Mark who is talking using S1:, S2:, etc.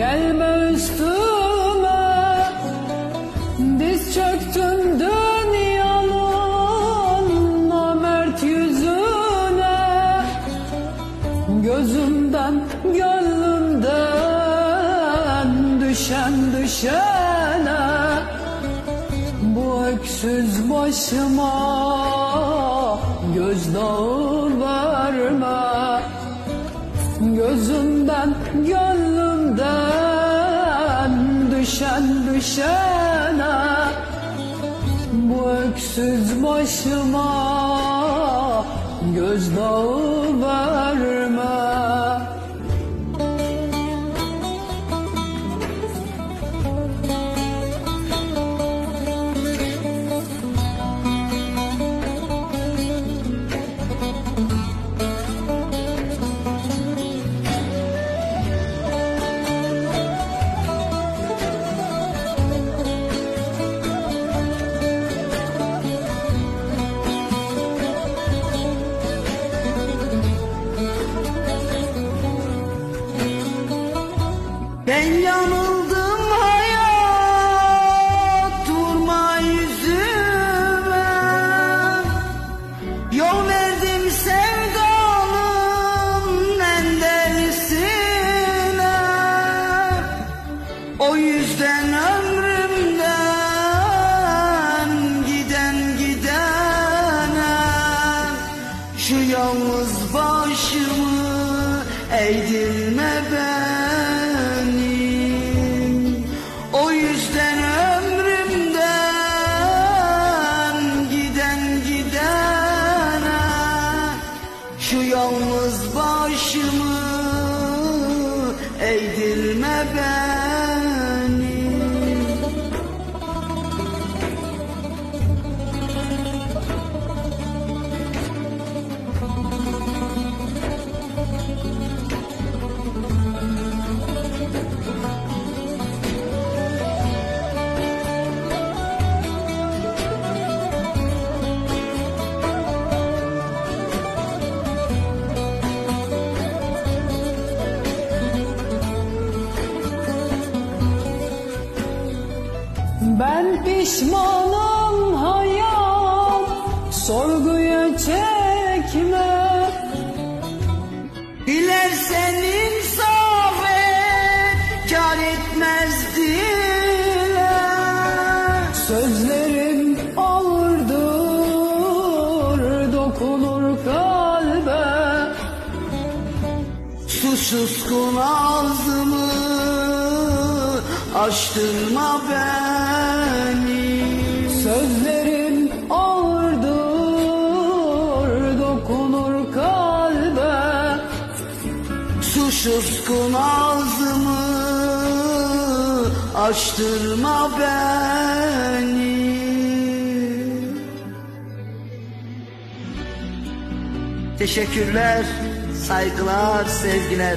S1: Gelme üstüme. Diz çöktüm dünyanın Namert yüzüne. Gözümden gönlümden Düşen düşene. Bu öksüz başıma Gözdağı verme. Gözümden gönlümden düşen düşene. Bu öksüz başıma gözdağı verme Şu yalnız başımı eğdirme benim. O yüzden ömrümden giden gidene Şu yalnız başımı eğdirme benim Ben pişmanım hayat sorguya çekme. Dilersen insaf et kar etmez dile. Sözlerim ağırdır dokunur kalbe. Susuz kul ağzımı açtırma beni Susuz kul ağzımı açtırma beni Teşekkürler, saygılar, sevgiler.